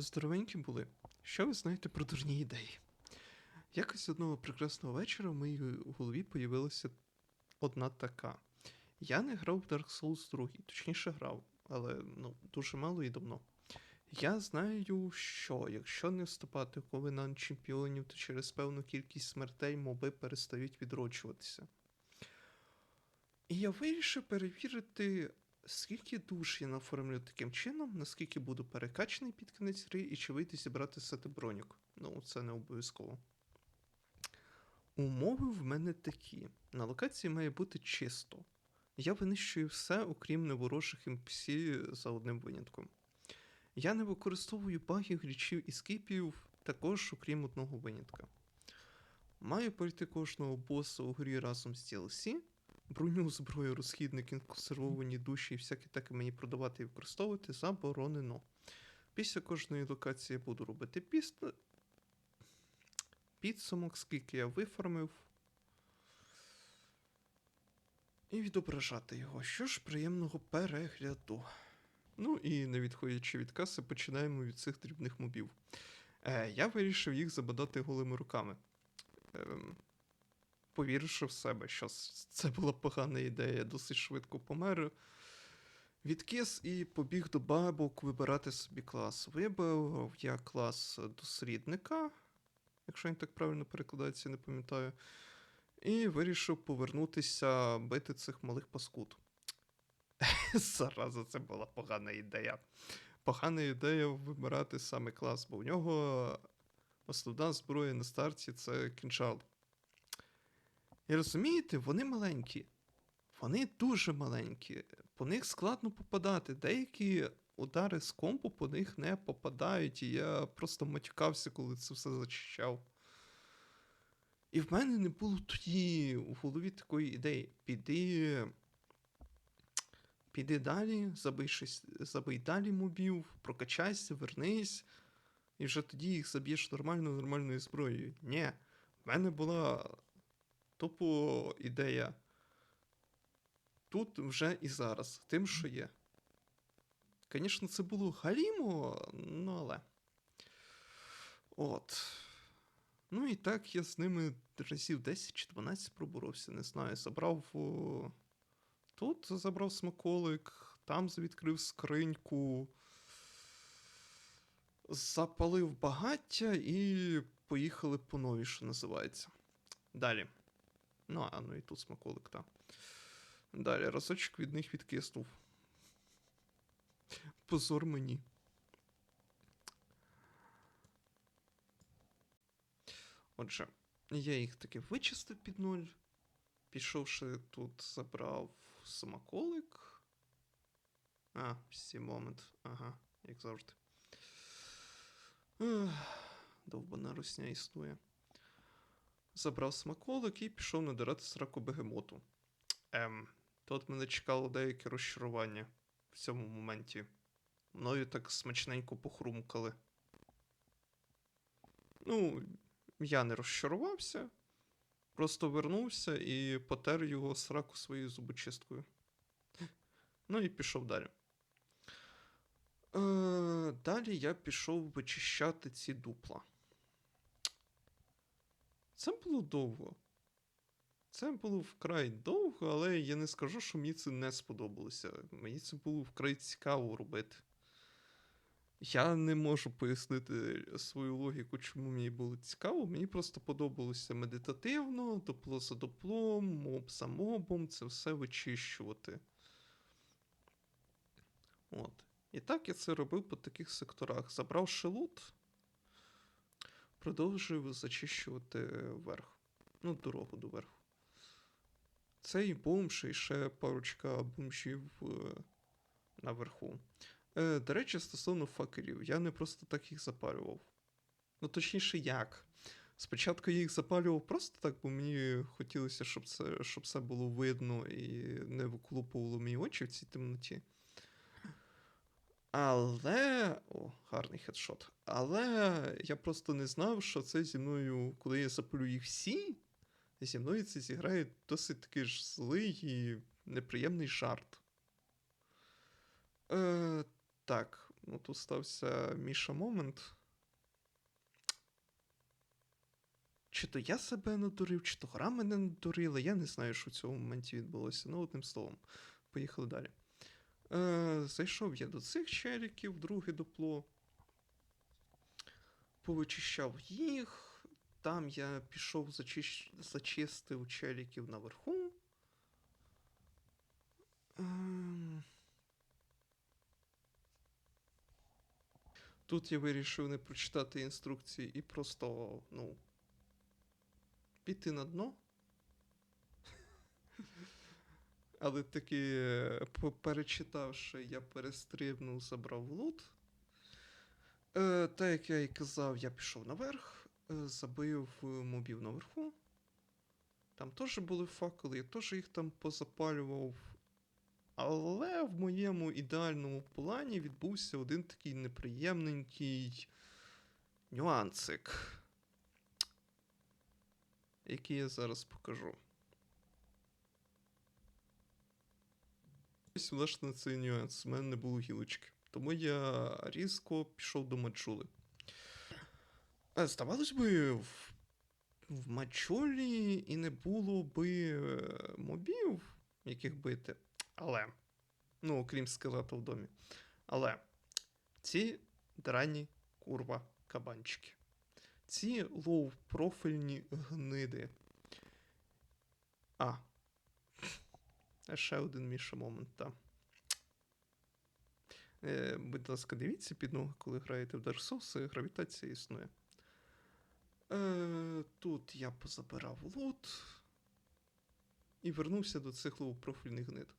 Здоровенькі були. Що ви знаєте про дурні ідеї? Якось одного прекрасного вечора в моїй голові появилася одна така. Я не грав в Dark Souls 2, точніше грав, але ну, дуже мало і давно. Я знаю, що якщо не вступати в ковенант чемпіонів, то через певну кількість смертей моби перестають відроджуватися. І я вирішив перевірити, скільки душ я наформлю таким чином, наскільки буду перекачаний під кінець гри, і чи вийде зібрати сети броньок. Ну, це не обов'язково. Умови в мене такі: на локації має бути чисто. Я винищую все, окрім неворожих NPC за одним винятком. Я не використовую багів, глічів і скіпів, також окрім одного винятка. Маю пройти кожного боса у грі разом з DLC, броню, зброю, розхідники, консервовані душі і всяке таке мені продавати і використовувати заборонено. Після кожної локації я буду робити піст... підсумок, скільки я виформив. І відображати його. Що ж, приємного перегляду. Ну і не відходячи від каси, починаємо від цих дрібних мобів. Е, я вирішив їх забадати голими руками. Ем, повіривши в себе, що це була погана ідея, досить швидко помер. Відкис і побіг до бабок вибирати собі клас. Вибрав я клас дослідника, якщо він так правильно перекладається, не пам'ятаю. І вирішив повернутися бити цих малих паскуд. Зараза, це була погана ідея. Погана ідея вибирати саме клас, бо в нього основна зброя на старті це кінжал. І розумієте, вони маленькі. Вони дуже маленькі. По них складно попадати. Деякі удари з компу по них не попадають, і я просто матюкався, коли це все зачищав. І в мене не було тоді в голові такої ідеї. Піди. Піди далі, забий, щось, забий далі мобів, прокачайся, вернись, і вже тоді їх заб'єш нормально нормальною зброєю. Ні, в мене була тупо ідея. Тут вже і зараз, тим, що є. Звісно, це було галімо, ну але. От. Ну і так я з ними разів 10 чи 12 проборовся, не знаю. Забрав. Тут забрав смаколик, там відкрив скриньку, запалив багаття і поїхали по новій, що називається. Далі. Ну, а ну і тут смаколик, так. Далі разочок від них відкиснув. Позор мені. Отже, я їх таки вичистив під ноль. Пішовши тут, забрав смаколик. А, всі момент. Ага, як завжди. Довбана русня існує. Забрав смаколик і пішов надирати сраку бегемоту. Ем, тут мене чекало деяке розчарування в цьому моменті. Мною так смачненько похрумкали. Ну, я не розчарувався. Просто вернувся і потер його сраку своєю зубочисткою. Ну і пішов далі. Е, далі я пішов вичищати ці дупла. Це було довго. Це було вкрай довго, але я не скажу, що мені це не сподобалося. Мені це було вкрай цікаво робити. Я не можу пояснити свою логіку, чому мені було цікаво. Мені просто подобалося медитативно, дупло за дуплом, моб за мобом, це все вичищувати. От. І так я це робив по таких секторах. Забрав шелут, продовжив зачищувати верх. Ну, дорогу до верху. Цей бомж і ще парочка бомжів е, наверху. Е, до речі, стосовно факерів, я не просто так їх запалював. Ну, точніше, як. Спочатку я їх запалював просто так, бо мені хотілося, щоб це, щоб це було видно і не виклупувало мені очі в цій темноті. Але. О, гарний хедшот. Але я просто не знав, що це зі мною, коли я запалю їх всі, зі мною це зіграє досить такий ж злий і неприємний жарт. Е, так, ну, тут стався Міша момент. Чи то я себе надурив, чи то гра мене надурила. Я не знаю, що в цьому моменті відбулося. Ну, одним словом, поїхали далі. Е, зайшов я до цих челіків, друге дупло. Повичищав їх. Там я пішов, зачищ... зачистив челіків наверху. Ем... Тут я вирішив не прочитати інструкції і просто, ну, піти на дно. Але таки, е, перечитавши, я перестрибнув, забрав лут. Е, так як я і казав, я пішов наверх, е, забив е, мобів наверху. Там теж були факели, я теж їх там позапалював. Але в моєму ідеальному плані відбувся один такий неприємненький нюансик, який я зараз покажу. Ось, власне, цей нюанс. У мене не було гілочки. Тому я різко пішов до Маджули. Е, Здавалось би, в, в Маджулі і не було би е, мобів, яких бити. Але. Ну, окрім скелета в домі. Але ці драні курва кабанчики. Ці лоу-профільні гниди. А. Ще один Міша момент, там. Е, будь ласка, дивіться під ноги, коли граєте в Dark Souls, гравітація існує. Е, тут я позабирав лут і вернувся до цих лоу-профільних гнид.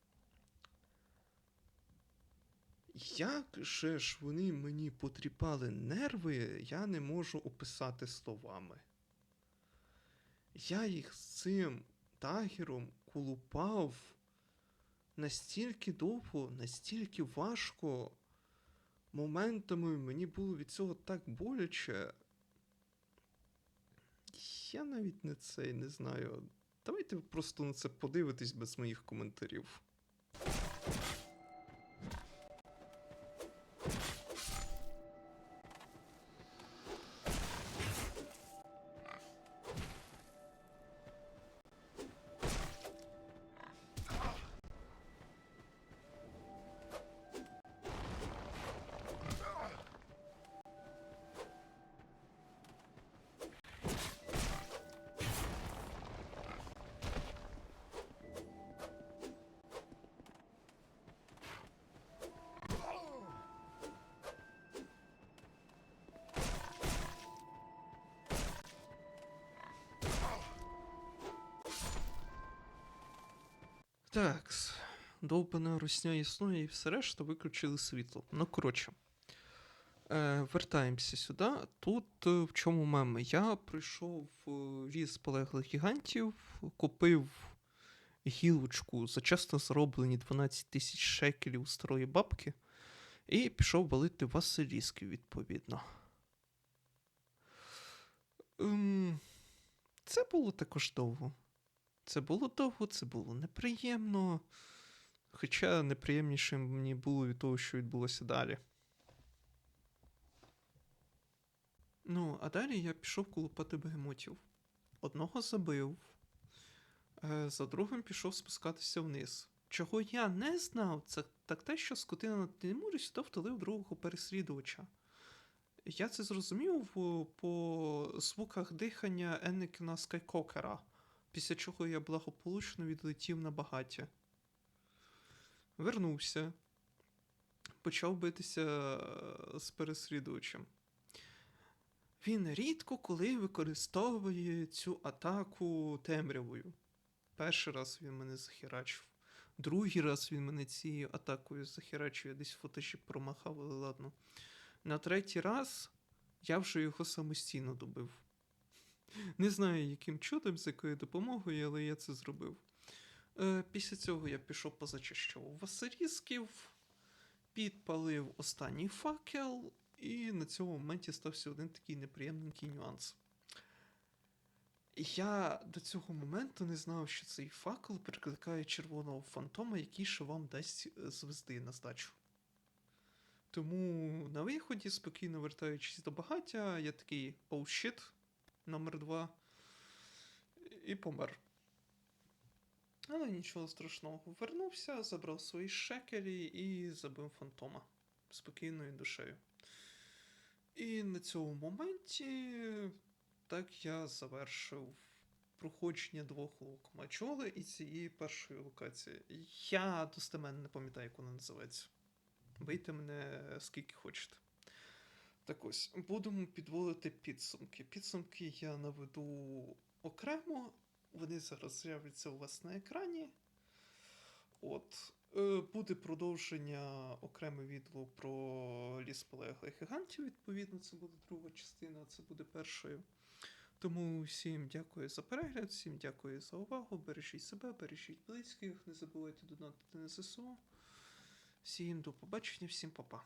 Як же ж вони мені потріпали нерви, я не можу описати словами. Я їх з цим дагером колупав настільки довго, настільки важко. Моментами мені було від цього так боляче. Я навіть не цей не знаю. Давайте просто на це подивитесь без моїх коментарів. Так, довбана русня існує і все решта виключили світло. Ну, коротше. Е, вертаємося сюди. Тут е, в чому меми? Я прийшов в ліс полеглих гігантів, купив гілочку за чесно зароблені 12 тисяч шекелів старої бабки, і пішов валити Василіски, відповідно. Ем, це було також довго. Це було довго, це було неприємно. Хоча неприємніше мені було від того, що відбулося далі. Ну, а далі я пішов колупати бегемотів. Одного забив, е, за другим пішов спускатися вниз. Чого я не знав, це так те, що скотина на Тимурі сюди втулив другого переслідувача. Я це зрозумів по звуках дихання Енекіна Скайкокера, після чого я благополучно відлетів на багаття. Вернувся. Почав битися е, з переслідувачем. Він рідко коли використовує цю атаку темрявою. Перший раз він мене захерачив. Другий раз він мене цією атакою захерачив. Я десь фотоші промахав, але ладно. На третій раз я вже його самостійно добив. Не знаю, яким чудом, з якою допомогою, але я це зробив. Е, після цього я пішов позачищав Василісків, підпалив останній факел, і на цьому моменті стався один такий неприємненький нюанс. Я до цього моменту не знав, що цей факел прикликає червоного фантома, який ще вам дасть е, звезди на здачу. Тому на виході, спокійно вертаючись до багаття, я такий oh shit, номер два. І помер. Але нічого страшного. Вернувся, забрав свої шекері і забив фантома спокійною душею. І на цьому моменті так я завершив проходження двох локмачоли і цієї першої локації. Я достеменно не пам'ятаю, як вона називається. Бийте мене скільки хочете. Так ось, будемо підводити підсумки. Підсумки я наведу окремо. Вони зараз з'являться у вас на екрані. От. Е, Буде продовження окреме відео про ліс полеглих гігантів. Відповідно, це буде друга частина, це буде першою. Тому всім дякую за перегляд, всім дякую за увагу. Бережіть себе, бережіть близьких, не забувайте донатити на ЗСУ. Всім до побачення, всім па-па.